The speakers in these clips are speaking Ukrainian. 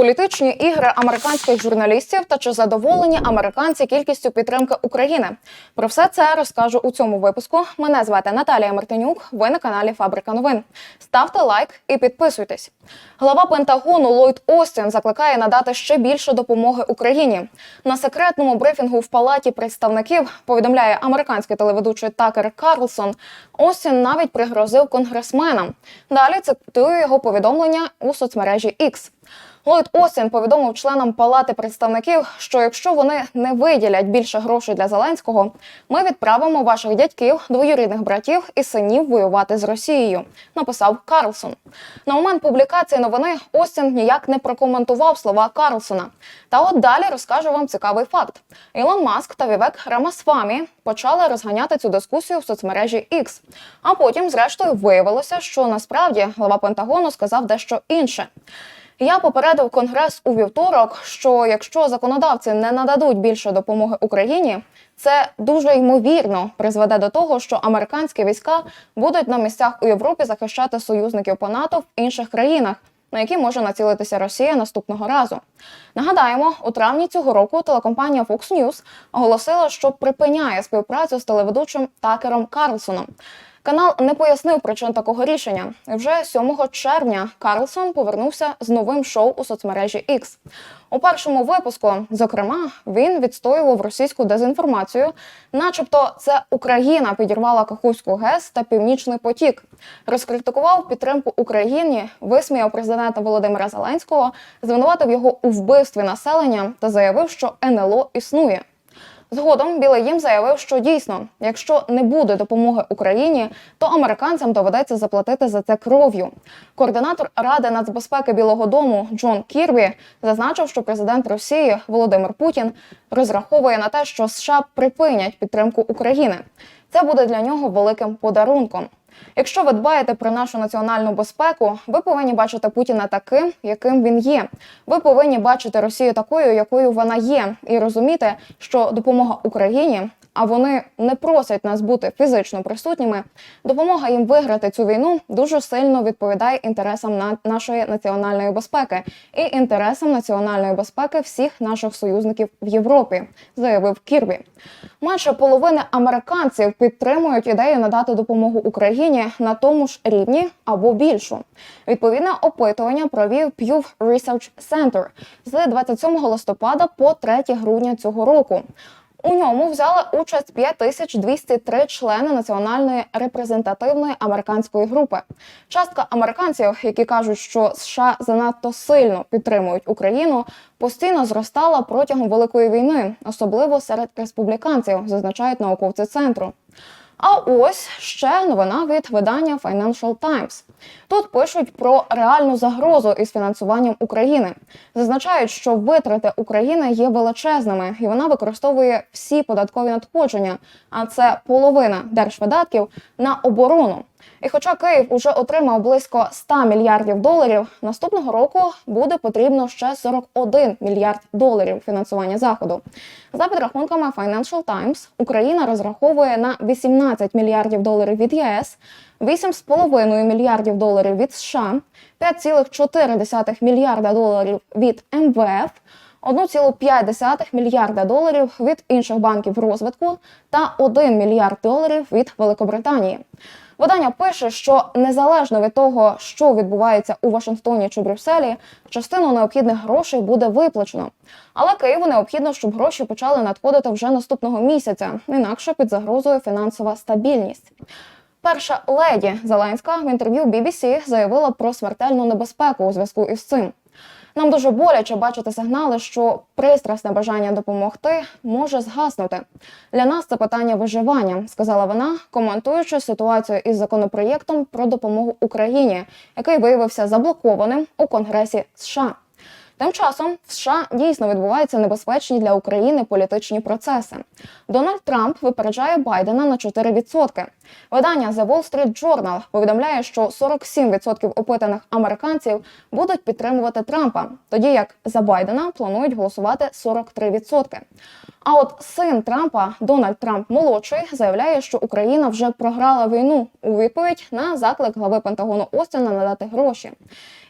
Політичні ігри американських журналістів та чи задоволені американці кількістю підтримки України? Про все це розкажу у цьому випуску. Мене звати Наталія Мартинюк. Ви на каналі Фабрика новин. Ставте лайк і підписуйтесь. Глава Пентагону Ллойд Остін закликає надати ще більше допомоги Україні. На секретному брифінгу в палаті представників повідомляє американський телеведучий Такер Карлсон. Остін навіть пригрозив конгресменам. Далі цитую його повідомлення у соцмережі X. Ллойд Остін повідомив членам палати представників, що якщо вони не виділять більше грошей для Зеленського, ми відправимо ваших дядьків, двоюрідних братів і синів воювати з Росією. Написав Карлсон. На момент публікації новини Остін ніяк не прокоментував слова Карлсона. Та от далі розкажу вам цікавий факт: Ілон Маск та Вівек Рамасвамі почали розганяти цю дискусію в соцмережі X. А потім, зрештою, виявилося, що насправді глава Пентагону сказав дещо інше. Я попередив конгрес у вівторок, що якщо законодавці не нададуть більше допомоги Україні, це дуже ймовірно призведе до того, що американські війська будуть на місцях у Європі захищати союзників по НАТО в інших країнах. На які може націлитися Росія наступного разу. Нагадаємо, у травні цього року телекомпанія Fox News оголосила, що припиняє співпрацю з телеведучим Такером Карлсоном. Канал не пояснив причин такого рішення. Вже 7 червня Карлсон повернувся з новим шоу у соцмережі X. У першому випуску, зокрема, він відстоював російську дезінформацію, начебто, це Україна підірвала Каховську ГЕС та Північний потік. Розкритикував підтримку Україні, висміяв президента Володимира Зеленського, звинуватив його у вбивстві населення та заявив, що НЛО існує. Згодом Білий Дім заявив, що дійсно, якщо не буде допомоги Україні, то американцям доведеться заплатити за це кров'ю. Координатор Ради нацбезпеки Білого Дому Джон Кірбі зазначив, що президент Росії Володимир Путін розраховує на те, що США припинять підтримку України. Це буде для нього великим подарунком. Якщо ви дбаєте про нашу національну безпеку, ви повинні бачити Путіна таким, яким він є. Ви повинні бачити Росію такою, якою вона є, і розуміти, що допомога Україні. А вони не просять нас бути фізично присутніми. Допомога їм виграти цю війну дуже сильно відповідає інтересам на нашої національної безпеки і інтересам національної безпеки всіх наших союзників в Європі, заявив Кірбі. Майже половина американців підтримують ідею надати допомогу Україні на тому ж рівні або більшу. Відповідне опитування провів Pew Research Center з 27 листопада по 3 грудня цього року. У ньому взяли участь 5203 члени національної репрезентативної американської групи. Частка американців, які кажуть, що США занадто сильно підтримують Україну, постійно зростала протягом великої війни, особливо серед республіканців, зазначають науковці центру. А ось ще новина від видання Financial Times. Тут пишуть про реальну загрозу із фінансуванням України. Зазначають, що витрати України є величезними, і вона використовує всі податкові надходження, а це половина держвидатків на оборону. І хоча Київ уже отримав близько 100 мільярдів доларів, наступного року буде потрібно ще 41 мільярд доларів фінансування заходу. За підрахунками Financial Times, Україна розраховує на 18 мільярдів доларів від ЄС, 8,5 мільярдів доларів від США, 5,4 мільярда доларів від МВФ. 1,5 мільярда доларів від інших банків розвитку та 1 мільярд доларів від Великобританії. Видання пише, що незалежно від того, що відбувається у Вашингтоні чи Брюсселі, частину необхідних грошей буде виплачено. Але Києву необхідно, щоб гроші почали надходити вже наступного місяця, інакше під загрозою фінансова стабільність. Перша леді Зеленська в інтерв'ю BBC заявила про смертельну небезпеку у зв'язку із цим. Нам дуже боляче бачити сигнали, що пристрасне бажання допомогти може згаснути. Для нас це питання виживання, сказала вона, коментуючи ситуацію із законопроєктом про допомогу Україні, який виявився заблокованим у Конгресі США. Тим часом в США дійсно відбуваються небезпечні для України політичні процеси. Дональд Трамп випереджає Байдена на 4%. Видання The Wall Street Journal повідомляє, що 47% опитаних американців будуть підтримувати Трампа, тоді як за Байдена планують голосувати 43%. А от син Трампа, Дональд Трамп молодший, заявляє, що Україна вже програла війну у відповідь на заклик глави Пентагону Остіна надати гроші.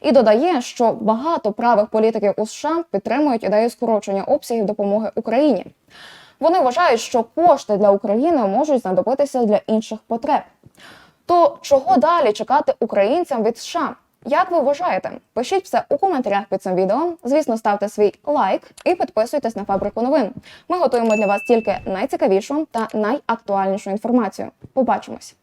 І додає, що багато правих політиків у США підтримують ідею скорочення обсягів допомоги Україні. Вони вважають, що кошти для України можуть знадобитися для інших потреб. То чого далі чекати українцям від США? Як ви вважаєте? Пишіть все у коментарях під цим відео. Звісно, ставте свій лайк і підписуйтесь на фабрику новин. Ми готуємо для вас тільки найцікавішу та найактуальнішу інформацію. Побачимось!